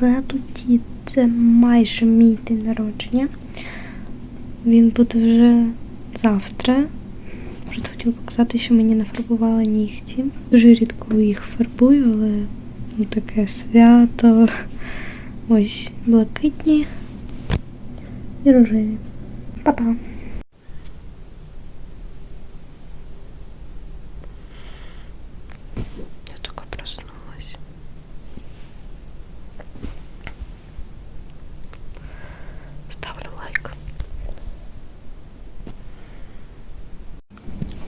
Ратуті. Це майже мій день народження. Він буде вже завтра. Просто хотіла показати, що мені нафарбували нігті. Дуже рідко їх фарбую, але ну, таке свято. Ось блакитні і рожеві. Па-па! Я только проснулась. Ставлю лайк.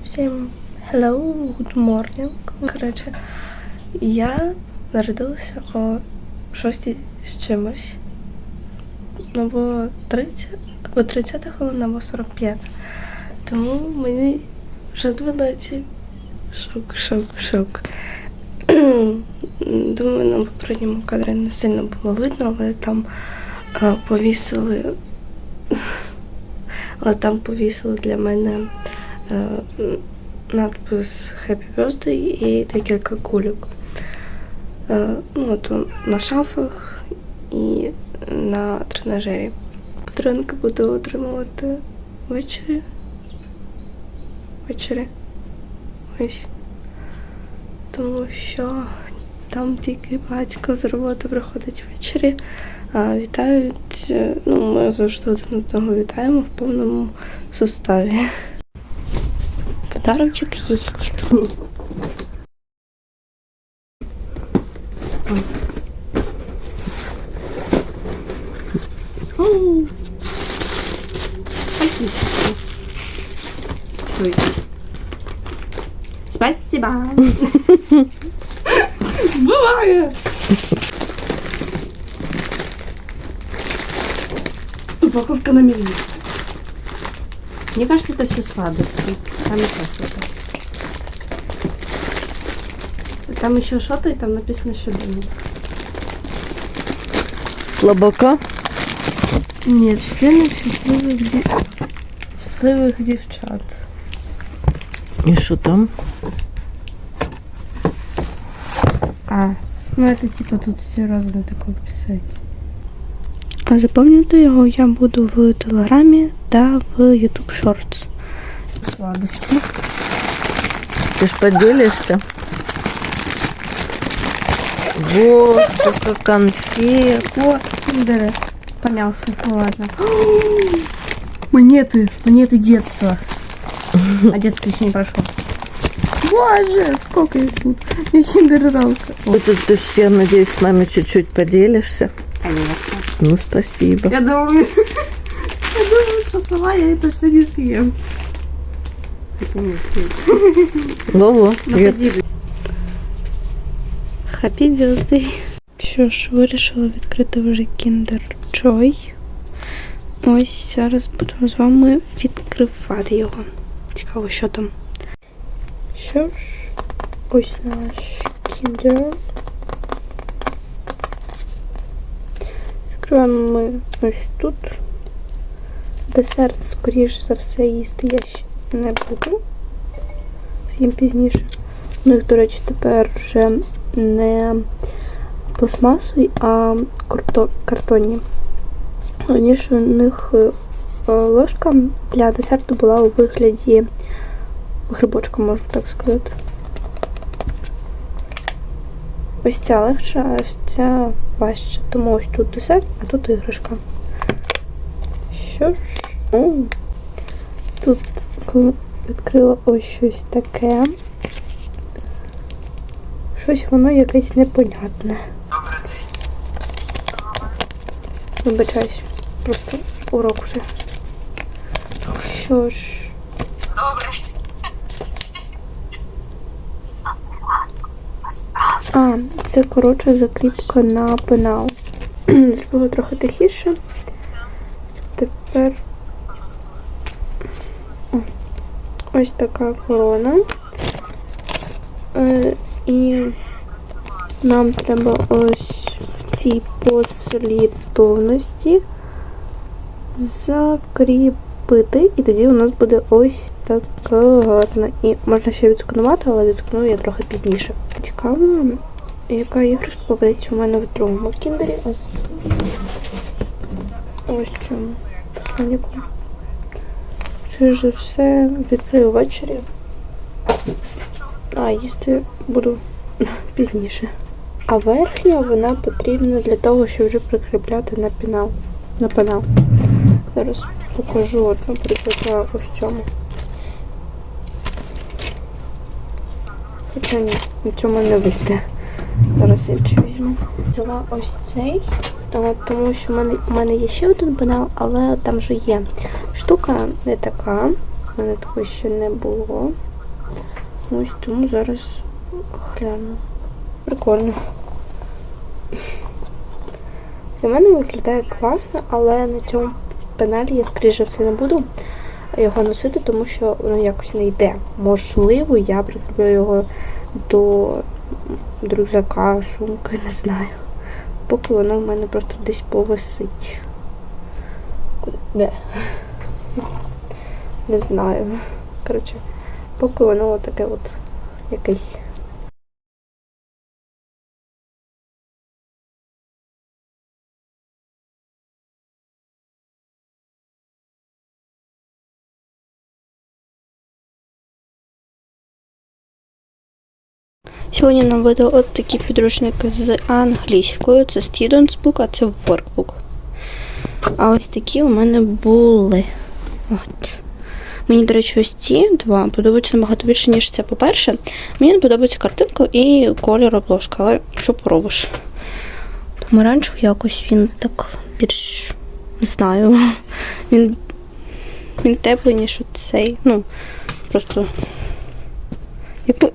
Всім hello, good morning. Коротше, я народилася о 6 з чимось. Ну, бо 30, або 30 хвилин, або 45. Тому мені вже 12. Шок, шок, шок. Думаю, на попередньому кадрі не сильно було видно, але там а, повісили. Але там повісили для мене е, надпис Happy Birthday і декілька кульок. Е, ну, от на шафах і на тренажері. Подарунки буду отримувати ввечері. Ввечері. Ось. Тому що там тільки батько з роботи приходить ввечері, а вітають, е, ну, ми завжди один одного вітаємо в повному составі. Подарочок єсть. Спасибо. Бывает. Упаковка на миллиметр. Мне кажется, это все сладости. Там еще что-то. Там еще что-то, и там написано щоденник. Слабака? Нет, члены счастливых, ди... счастливых девчат. І що там? А, ну это типа тут все разные такое писать. А запомнити його я буду в Телеграмі та в YouTube Shorts. Сладості. Ти ж поділишся? Вот, сколько конфет. О, Киндеры. Помялся, ну ладно. Монеты, монеты детства. А детство еще не прошло. Боже, сколько их тут. И киндералка. Вот тут ты ж, я надеюсь, с нами чуть-чуть поделишься. Конечно. Ну, спасибо. Я думаю, я думаю, что сама я это все не съем. Во-во. Happy birthday. Що ж, вирішила відкрити вже Kinder Joy. Ось зараз будемо з вами відкривати його. Цікаво, що там. Що ж, ось наш Kinder. Відкриваємо ми ось тут. Десерт, скоріш за все, їсти я ще не буду. З'їм пізніше. У них, до речі, тепер вже не пластмасові, а карто- картонні. Раніше у них е, е, ложка для десерту була у вигляді грибочка, можна так сказати. Ось ця легша, а ось ця важча. Тому ось тут десерт, а тут іграшка. Що ж? О, тут коли відкрила ось щось таке. Щось воно якесь непонятне. Вибачаюсь. Просто урок вже. Що ж. А, це коротше закріпка на пенал. Зробила трохи тихіше. Тепер О, ось така корона. Е, і нам треба ось в цій послідовності закріпити, і тоді у нас буде ось така гарна. І можна ще відсканувати, але відсканую я трохи пізніше. Цікаво, яка іграшка попадеться у мене в другому кіндері, ось цьому посланнику. Чи ж все відкрию ввечері. А їсти буду пізніше. А верхня вона потрібна для того, щоб вже прикріпляти на пінал. На пенал. Зараз покажу, от, наприклад, на ось цьому. Хоча ні, на цьому не вийде. Зараз інший візьму. Взяла ось цей, тому що в мене, у мене є ще один пенал, але там вже є. Штука не така. У мене такої ще не було. Ось тому зараз гляну. Прикольно. Для мене виглядає класно, але на цьому пеналі я скоріше все не буду його носити, тому що воно якось не йде. Можливо, я прикріплю його до рюкзака, сумки, не знаю. Поки воно в мене просто десь повисить. Де? Не знаю. Коротше, поки воно таке от якесь. Сьогодні нам видали от такі підручники з англійською. Це Students Book, а це Workbook. А ось такі у мене були. От. Мені, до речі, ось ці два подобаються набагато більше, ніж це. По-перше, мені подобається картинка і колір обложка, але що поробиш? Помаранчевий якось він так більш не знаю. Він, він теплий, ніж цей. Ну, просто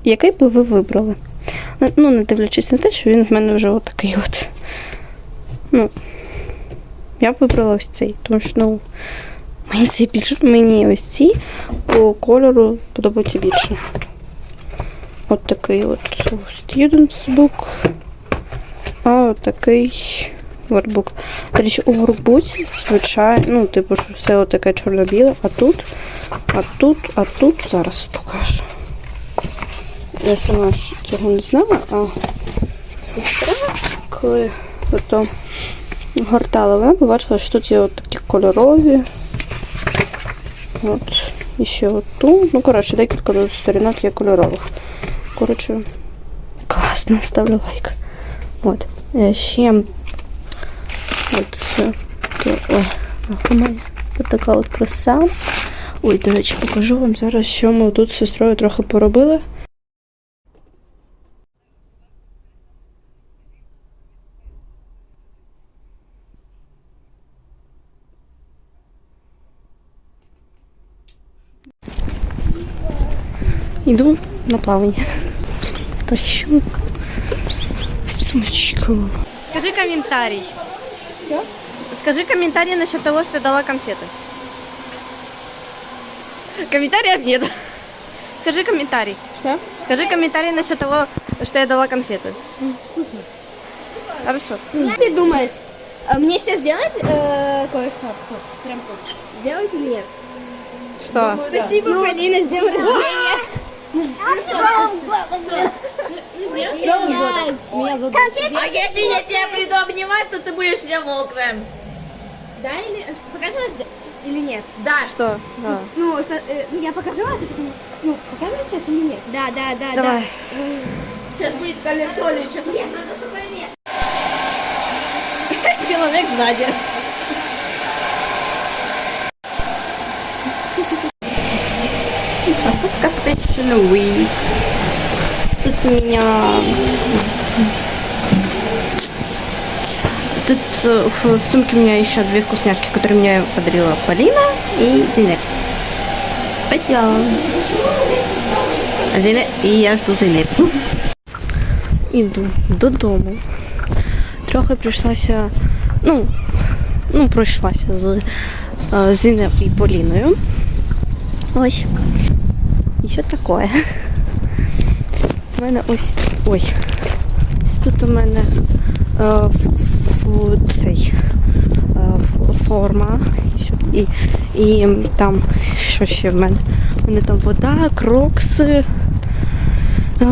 який би ви вибрали? Ну, Ну, не дивлячись на те, що він в мене вже отакий от. Ну, я б вибрала ось цей, тому що, ну, мені цей більше, мені ось ці по кольору подобаються більше. От такий от Students Book. А от такий воркбук. До речі, у воркбуці, звичайно, ну, типу, що все отаке чорно-біле, а тут, а тут, а тут зараз покажу. Я сама цього не знала, а сестра, коли ото гортала, вона побачила, що тут є от такі кольорові. От, Еще вот оту. Ну, коротше, декілька тут сторінок є кольорових. Коротше, класно, ставлю лайк. От. Е, Ще от, е, ой, мене от така от краса. Ой, до речі, покажу вам зараз, що ми тут з сестрою трохи поробили. Йду на плавання. Тащу сумочку. Скажи комментарий. Скажи комментарий насчет того, что ты дала конфеты. Комментариев нет. Скажи комментарий. Что? Скажи комментарий насчет того, что я дала конфеты. Вкусно. Хорошо. Ты думаешь, а мне сейчас сделать э, кое-что? Прям тут. Сделать или нет? Что? Спасибо, Полина, с днем рождения. Ну, ну? Ну, нет? А если я тебя приду обнимать, то ты будешь меня мокрым. Да или показывать или нет? Да. Что? Да. Ну, что, э, ну, я покажу, а ты ну, показываешь сейчас или нет? Да, да, да, Давай. Сейчас будет колесо или что-то. Человек сзади. Confession Тут у меня... Тут э, в сумке у меня еще две вкусняшки, которые мне подарила Полина и Зинеп. Спасибо. А Зинеп... І я жду Зинеп. Іду додому. Трохи прийшлася, ну, ну, пройшлася з е, Зінеп і Поліною. Ось. Що таке? У мене ось. Ой. Тут у мене е, цей е, форма. І, і, там що ще в мене? У мене там вода, крокси, е,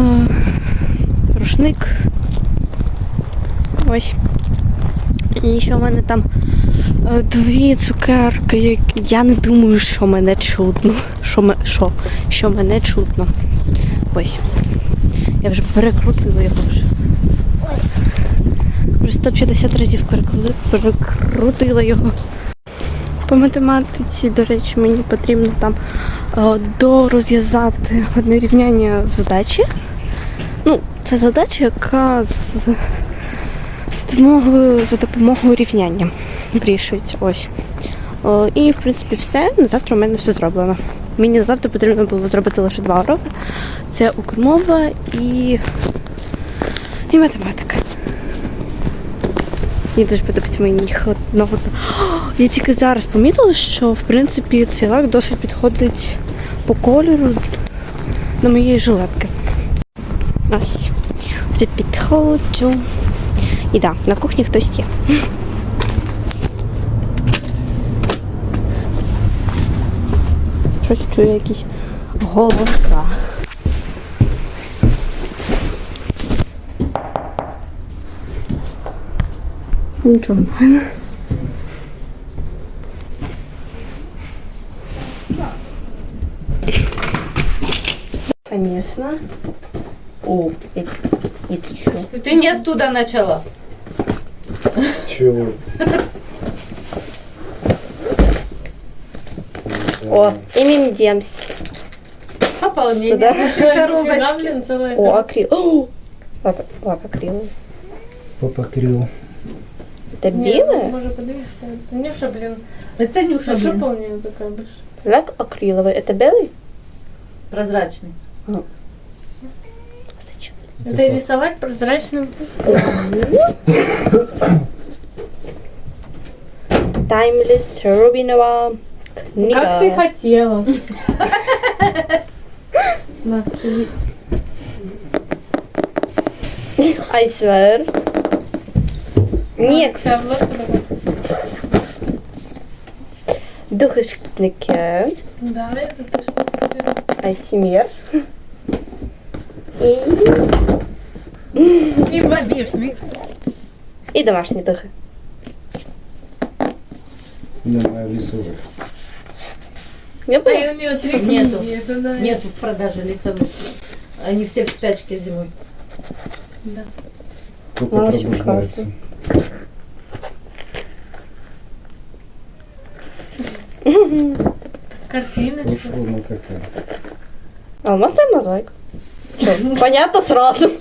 рушник Ось. І ще в мене там е, дві цукерки. Я не думаю, що мене чутно. Що, що? що мене чутно. Ось. Я вже перекрутила його вже. Вже 150 разів перекрутила, його. По математиці, до речі, мені потрібно там е, дорозв'язати одне рівняння в задачі. Ну, це задача, яка з, з за допомогою рівняння вирішується. Ось. О, і, в принципі, все. На завтра у мене все зроблено. Мені завтра потрібно було зробити лише два уроки. Це укрмова і, і математика. Мені дуже подобається мені одного. Я тільки зараз помітила, що в принципі цей лак досить підходить по кольору до моєї жилетки. Ось. Це підходжу. І так, да, на кухні хтось є. Щось чую якісь голоса. Нічого. Конечно. О, это, это еще. Ты не оттуда начала. Чего? О, ММДМС. Пополнение. Туда. Коробочки. О, акрил. О, лак, лак акриловый. Попокрил. Это белое? Може подивишся. Нюша, блін. Это Нюша, А що блин. повні така більш? Лак акриловый. Это белый? Прозрачный. Зачем? Це рисувати прозрачним. Таймлес Рубинова книга. Как ты хотела. На, садись. I swear. Некс. Вся обложка така. Духи шкідники. Да, это ти що? Айсімір. І... И бабишник. І домашні духи. Немає рисовых. Та була. й у нее три Нету. книги. это да. Нету в продаже лесовых. Они все в спячке зимой. Да. Только Ну, пробуждается. Картиночка. Ушло на какая. А у нас там мозаика. Понятно сразу.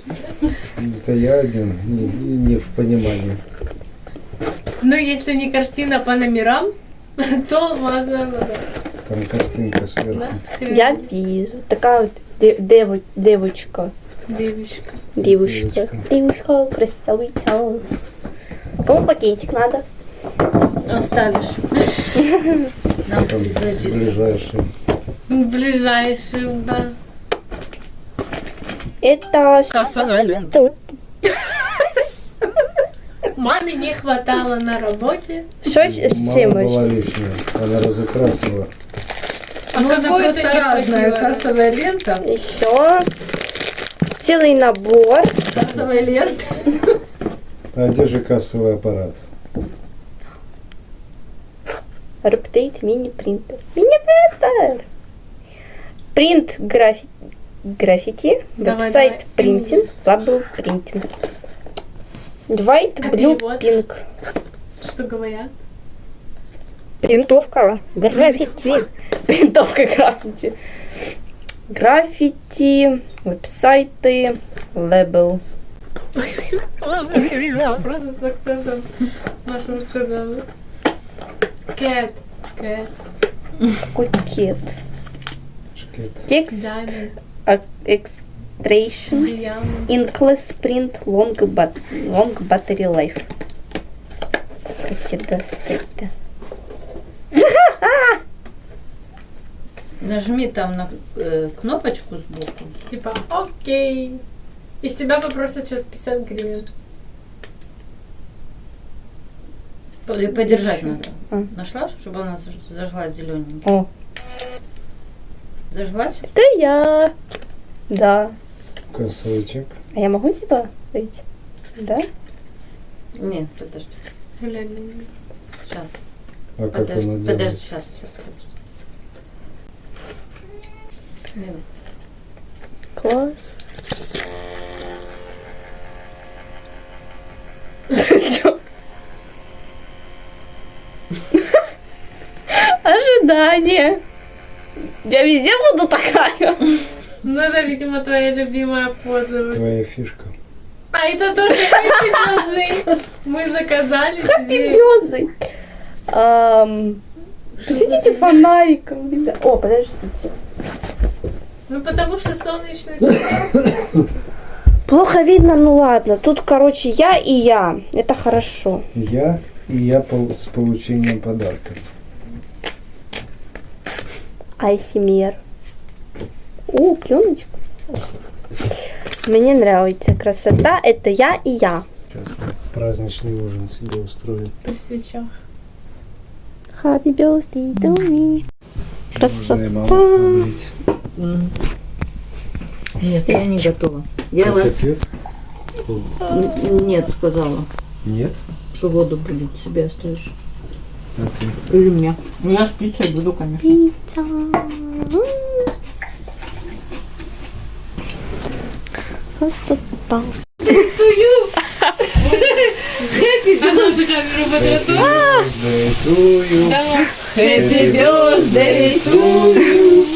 Это я один, не, не в понимании. Ну, если не картина по номерам, то алмазная. Там картинка сверху. Я вижу. Такая вот де- дево- девочка. Девочка. Девушка. Девочка. Девушка, красавица. Кому пакетик надо? Оставишь. Нам ближайший. Ближайшим, да. Это тут. Маме не хватало на работе. Щось з Мало цим была А Ну, хватило? Кассовая лента. Еще. Целый набор. Кассовая лента. А где же кассовый аппарат? Рептейт мини-принтер. Мини-принтер. Принт графи... граффити. Веб-сайт принтинг. Бабл принтинг. White, А blue, перевод? pink. Что говорят? Принтовка. Граффити. Принтовка граффити. Граффити. Веб-сайты. Лейбл. Просто с акцентом нашего сказала. Кэт. Кэт. Какой кет. Текст. А- Extraction. Inkless print long, bat long battery life. Как достать-то? Нажми там на э, кнопочку сбоку. Типа, окей. Из тебя попросят сейчас 50 гривен. Под- Подержать надо. А. Нашла, чтобы она заж- зажглась зелененьким? О, Зажглась? это я. Да. Чек. А я могу типа выйти? Да? Нет, подожди. Сейчас. А как Подожди, она подожди, сейчас, сейчас, подожди. Мила, Клас. Ожидание. Я везде буду такая. Ну, это, видимо, твоя любимая поза. Твоя фишка. А это тоже звезды. Мы заказали. Ам, Посветите фонариком, ребят. О, подождите. Ну, потому что солнечный свет. Плохо видно, ну ладно. Тут, короче, я и я. Это хорошо. Я и я с получением подарка. Айсимер. О, пленочка. Мне нравится красота. Это я и я. Сейчас праздничный ужин себе устроим. При свечах. Happy birthday to me. Можно и Красота. Нет, я не готова. Я вас... Нет, сказала, Нет? что воду будет себе оставишь. А ты? Или мне. Ну, я с пиццей буду, конечно. Пицца. Красота. А ну же камеру. Давай. Happy birthday to you.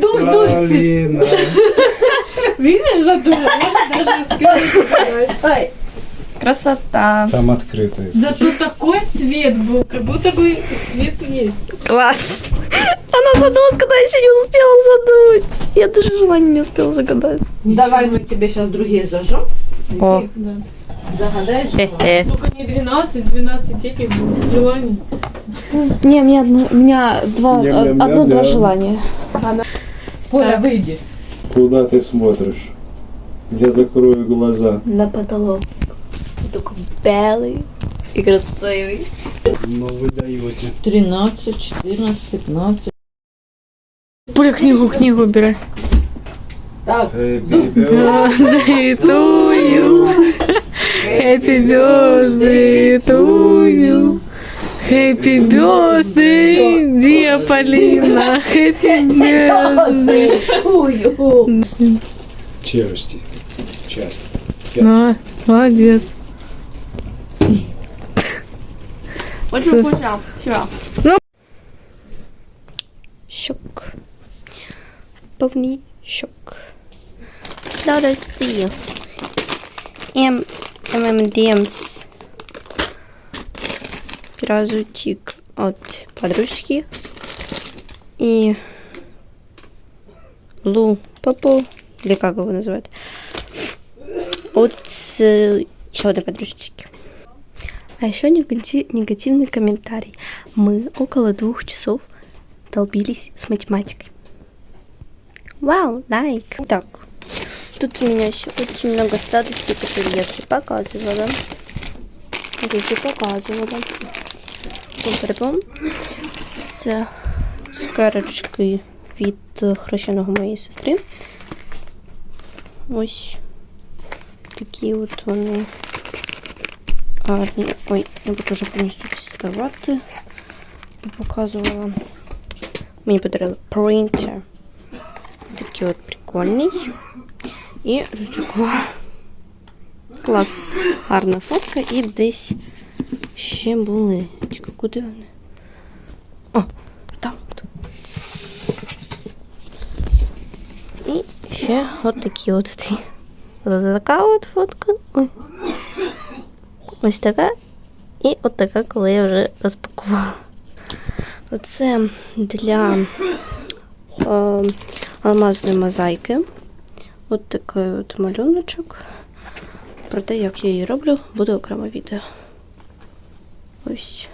Тут. Полина. Видишь, задумал? Можно даже сказать. Красота. Там открыто. если Зато такой свет был, как будто бы свет есть. Класс. Она задулась, когда еще не успела задуть. Я даже желание не успела загадать. Давай мы тебе сейчас другие зажжем. О. Да. Загадаешь? Только не 12, 12 этих желаний. Не, мне одно, у меня два, одно-два желания. Поля, выйди. Куда ты смотришь? Я закрою глаза. На потолок. Такой белый и красивый. Но вы даете. 13, 14, 15. Поля, книгу, книгу убирай. Так, Happy birthday. to you. Happy birthday to you. Happy birthday, dear Полина. Happy birthday. Челюсти. Часто. Ну, молодец. Очень вкусно. Все. Щок. Повний щок. Радости. М. ММДМС. Разутик от подружки. И Лу Попу, или как его называют, от э, еще одной подружечки. А еще негати- негативный комментарий. Мы около двух часов долбились с математикой. Вау, лайк. Так, тут у меня еще очень много сладостей, которые я все показывала. Я все показывала. Пом-пом. Це цукерочки від е, хрещеного моєї сестри. Ось такі от вони гарні. Ой, я буду вже повністю діставати. Показувала. Мені подарили принтер. Такий от прикольний. І роздрукувала. Клас. Гарна фотка. І десь ще були. Тільки куди вони? О, там. І ще от такі от дві. Така от фотка. Ой. Ось така. І от така, коли я вже розпакувала. Оце для е, алмазної мозаїки. От такий от малюночок. Про те, як я її роблю, буде окреме відео. Ось.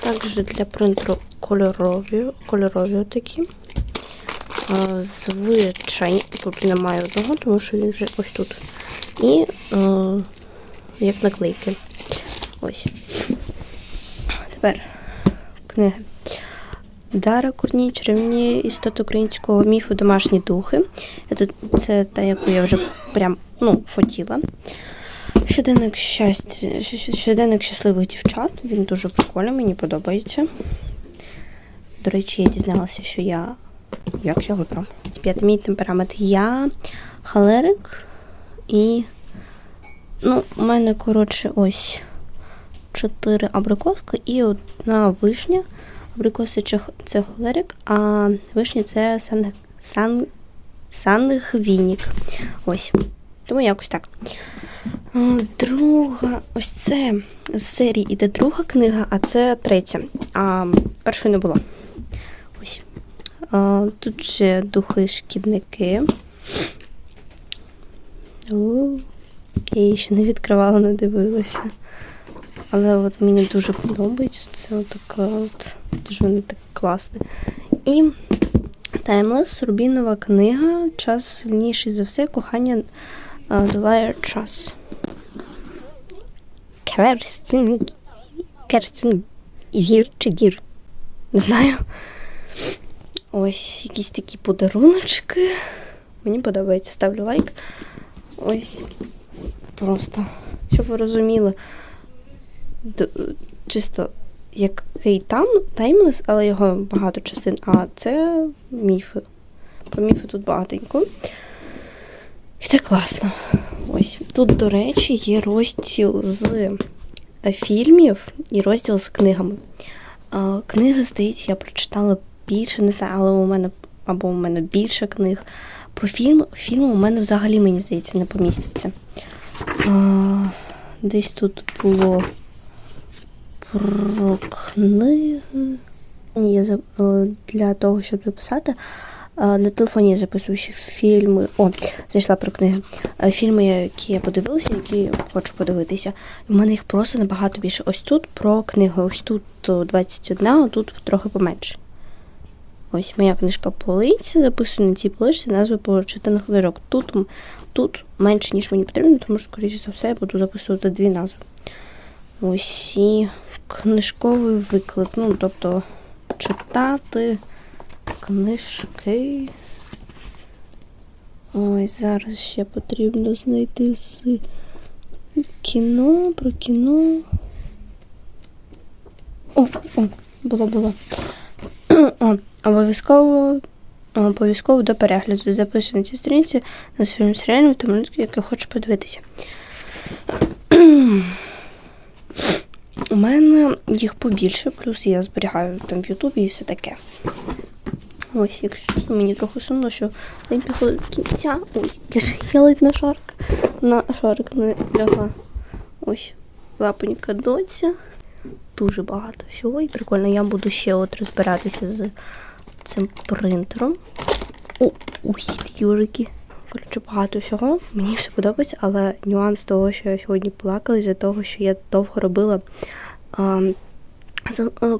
Також для принтеру кольорові, кольорові такі. Звичайні, тут немає одного, тому що він вже ось тут. І е, як наклейки. Ось. Тепер книги. Дара Курні, чарівні істоти українського міфу Домашні духи. Це, та, яку я вже прям ну, хотіла. щоденник щастя, щоденник щасливих дівчат. Він дуже прикольний, мені подобається. До речі, я дізналася, що я. Як його там? П'ятий мій темперамент. Я халерик і. Ну, у мене, коротше, ось чотири абрикоски і одна вишня. Абрикоси це холерик, а вишня це сан, сан, сангвінік. Ось. Тому якось так. Друга, ось це з серії іде друга книга, а це третя. А першої не було. Ось. А, тут ще духи шкідники. Я її ще не відкривала, не дивилася. Але от мені дуже подобається. Це така от дуже вони так класне. І Таймлес, Рубінова книга. Час сильніший за все. Кохання долає час. Керстін. Керстін. Гір чи гір. Не знаю. Ось якісь такі подаруночки. Мені подобається. Ставлю лайк. Ось просто, щоб ви розуміли, чисто який там таймлес, але його багато частин, а це міфи. Про міфи тут багатенько. І це класно. Ось. Тут, до речі, є розділ з е, фільмів і розділ з книгами. Книги, здається, я прочитала більше, не знаю, але у мене або у мене більше книг. Про фільм, фільми у мене взагалі, мені здається, не поміститься. Десь тут було про книги. Я для того, щоб записати. е, На телефоні я записую ще фільми. О, зайшла про книги. Е, Фільми, які я подивилася, які хочу подивитися. У мене їх просто набагато більше. Ось тут про книги. Ось тут 21, а тут трохи поменше. Ось моя книжка полиця, записую на цій поличці назви прочитаних книжок. Тут, тут менше, ніж мені потрібно, тому що, скоріше за все, я буду записувати дві назви. Ось і книжковий виклик. Ну, тобто читати книжки. Ой, зараз ще потрібно знайти з кіно, про кіно. О, о, було, було. О, обов'язково обов'язково до перегляду. Записую на цій сторінці на своєму серіалі, тому як я хочу подивитися. У мене їх побільше, плюс я зберігаю там в Ютубі і все таке. Ось, якщо чесно, мені трохи сумно, що день підходить до кінця. Ой, я ледь на шарик. На шарик не лягла. Ось, лапонька доця. Дуже багато всього і прикольно. Я буду ще от розбиратися з цим принтером. О, ой, такі ужики. Коротше, багато всього. Мені все подобається, але нюанс того, що я сьогодні плакала, із-за того, що я довго робила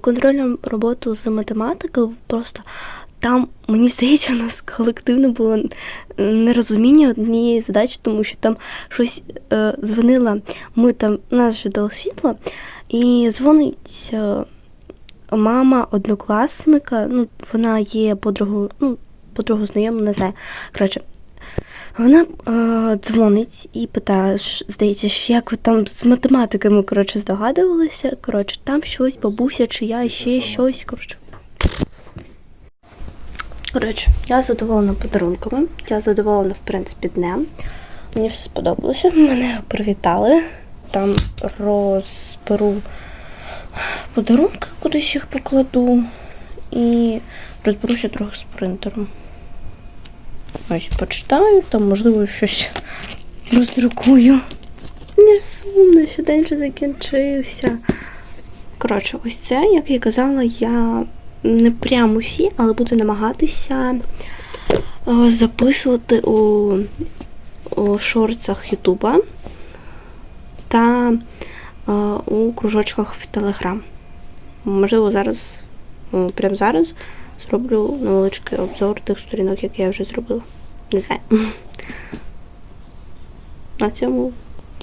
контрольну роботу з математики. Просто там, мені здається, у нас колективно було нерозуміння однієї задачі, тому що там щось е, дзвонила. Ми там, нас вже дало світло, і дзвонить е, мама однокласника. Ну, вона є подругою, ну, подругу знайому, не знаю. Коротше, вона е, дзвонить і питає, здається, як ви там з математиками коротше, здогадувалися. Коротше, там щось, бабуся чи я, ще щось. Коротше. Коротше, я задоволена подарунками. Я задоволена, в принципі, днем. Мені все сподобалося. Мене привітали. Там розберу подарунки, кудись їх покладу. І розберуся трохи з принтером. Ось почитаю, там, можливо, щось роздрукую. Мені ж сумно, що день вже закінчився. Коротше, ось це, як я казала, я не прям усі, але буду намагатися е, записувати у, у шорцах Ютуба та е, у кружочках в Телеграм. Можливо, зараз, прямо зараз, зроблю невеличкий обзор тих сторінок, які я вже зробила. Не знаю. На цьому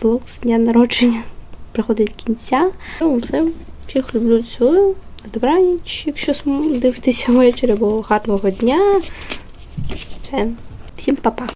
влог з дня народження приходить кінця. Тому все. Всіх люблю цілую. Добраніч, якщо дивитеся ввечері, або гарного дня. Все. Всім па-па.